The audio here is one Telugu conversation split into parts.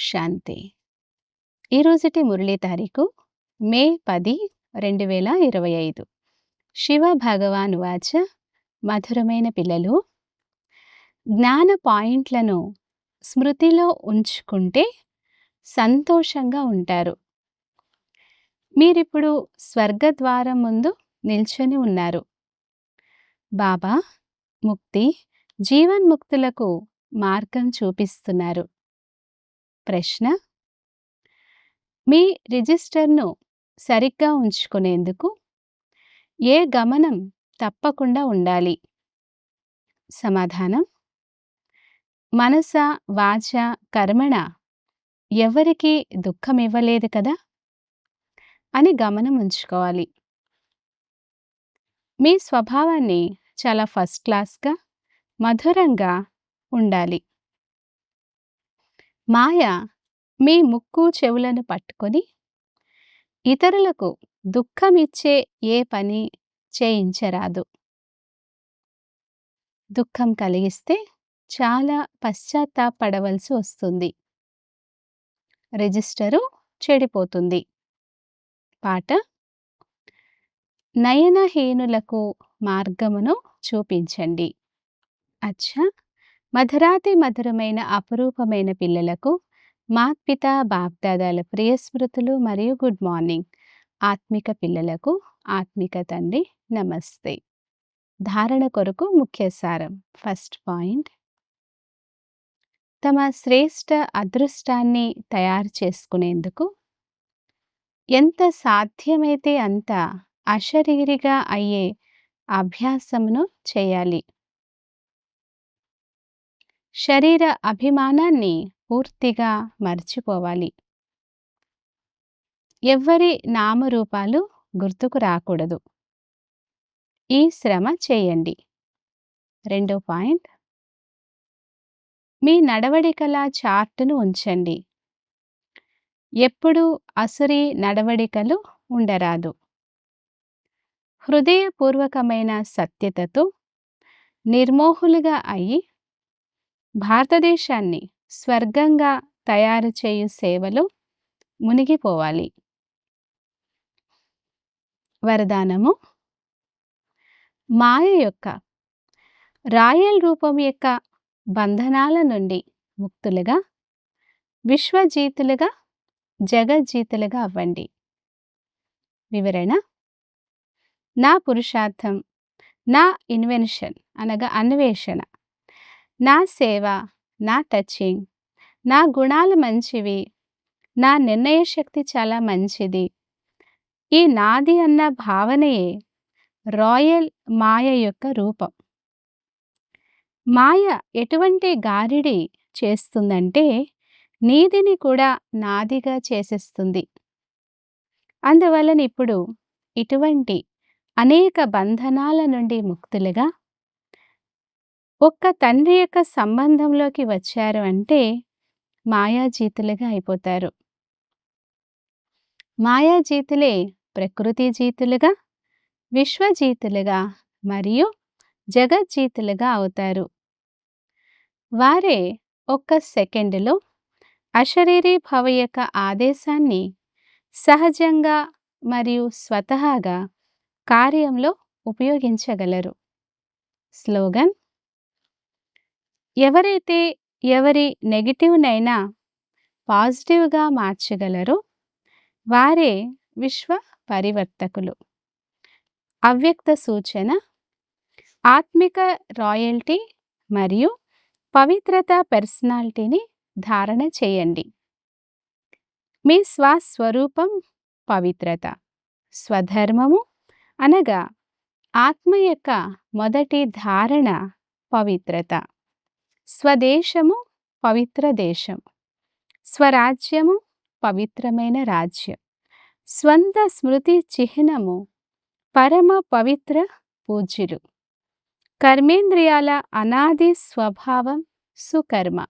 శాంతి. ఈరోజుటి మురళీ తారీఖు మే పది రెండు వేల ఇరవై ఐదు. శివ భగవాన్ వాచ మధురమైన పిల్లలు. జ్ఞాన పాయింట్లను స్మృతిలో ఉంచుకుంటే సంతోషంగా ఉంటారు. మీరిప్పుడు స్వర్గద్వారం ముందు నిల్చొని ఉన్నారు. బాబా ముక్తి జీవన్ముక్తులకు మార్గం చూపిస్తున్నారు. ప్రశ్న. మీ రిజిస్టర్ను సరిగ్గా ఉంచుకునేందుకు ఏ గమనం తప్పకుండా ఉండాలి? సమాధానం. మనస వాచ కర్మణ ఎవరికి దుఃఖం ఇవ్వలేదు కదా? అని గమనం ఉంచుకోవాలి. మీ స్వభావాన్ని చాలా ఫస్ట్ క్లాస్గా మధురంగా ఉండాలి. మాయ మీ ముక్కు చెవులను పట్టుకొని ఇతరులకు దుఃఖమిచ్చే ఏ పని చేయించరాదు. దుఃఖం కలిగిస్తే చాలా పశ్చాత్తాపడవలసి వస్తుంది. రిజిస్టరు చెడిపోతుంది. పాట నయనహీనులకు మార్గమును చూపించండి. అచ్చా! మధురాతి మధురమైన అపురూపమైన పిల్లలకు మాత్పిత బాప్దాదాల ప్రియ స్మృతులు మరియు గుడ్ మార్నింగ్. ఆత్మిక పిల్లలకు ఆత్మిక తండ్రి నమస్తే. ధారణ కొరకు ముఖ్య సారం. First point. తమ శ్రేష్ట అదృష్టాన్ని తయారు చేసుకునేందుకు ఎంత సాధ్యమైతే అంత అశరీరిగా అయ్యే అభ్యాసమును చేయాలి. శరీర అభిమానాన్ని పూర్తిగా మర్చిపోవాలి. ఎవ్వరి నామరూపాలు గుర్తుకు రాకూడదు. ఈ శ్రమ చేయండి. రెండో పాయింట్. మీ నడవడికల చార్టును ఉంచండి. ఎప్పుడూ అసురి నడవడికలు ఉండరాదు. హృదయపూర్వకమైన సత్యతతో నిర్మోహులుగా అయి భారతదేశాన్ని స్వర్గంగా తయారు చేయు సేవలో మునిగిపోవాలి. వరదానము మాయ యొక్క రాయల్ రూపం యొక్క బంధనాల నుండి ముక్తులుగా విశ్వజీతులుగా జగజ్జీతులుగా అవ్వండి. వివరణ నా పురుషార్థం నా ఇన్వెన్షన్ అనగా అన్వేషణ. నా సేవ నా టచింగ్ నా గుణాలు మంచివి నా నిర్ణయ శక్తి చాలా మంచిది. ఈ నాది అన్న భావనయే రాయల్ మాయ యొక్క రూపం. మాయ ఎటువంటి గారిడి చేస్తుందంటే నీదిని కూడా నాదిగా చేసేస్తుంది. అందువలన ఇప్పుడు ఇటువంటి అనేక బంధనాల నుండి ముక్తులుగా ఒక్క తండ్రి యొక్క సంబంధంలోకి వచ్చారు అంటే మాయాజీతులుగా అయిపోతారు. మాయాజీతులే ప్రకృతి జీతులుగా విశ్వజీతులుగా మరియు జగజ్జీతులుగా అవుతారు. వారే ఒక్క సెకండులో అశరీరీ భవ యొక్క ఆదేశాన్ని సహజంగా మరియు స్వతహాగా కార్యంలో ఉపయోగించగలరు. స్లోగన్ ఎవరైతే ఎవరి నెగిటివ్నైనా పాజిటివ్గా మార్చగలరో వారే విశ్వ పరివర్తకులు. అవ్యక్త సూచన ఆత్మిక రాయల్టీ మరియు పవిత్రత పర్సనాలిటీని ధారణ చేయండి. మీ స్వస్వరూపం పవిత్రత స్వధర్మము అనగా ఆత్మ యొక్క మొదటి ధారణ పవిత్రత. స్వదేశము పవిత్ర దేశం. స్వరాజ్యము పవిత్రమైన రాజ్యం. స్వంత స్మృతి చిహ్నము పరమ పవిత్ర పూజ్యులు. కర్మేంద్రియాల అనాది స్వభావం సుకర్మ.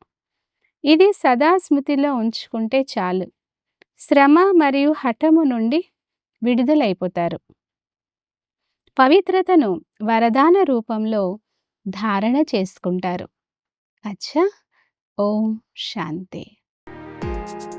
ఇది సదా స్మృతిలో ఉంచుకుంటే చాలు. శ్రమ మరియు హఠము నుండి విడుదలైపోతారు. పవిత్రతను వరదాన రూపంలో ధారణ చేసుకుంటారు. అచ్చా ఓం శాంతి ధన్యవాదాలు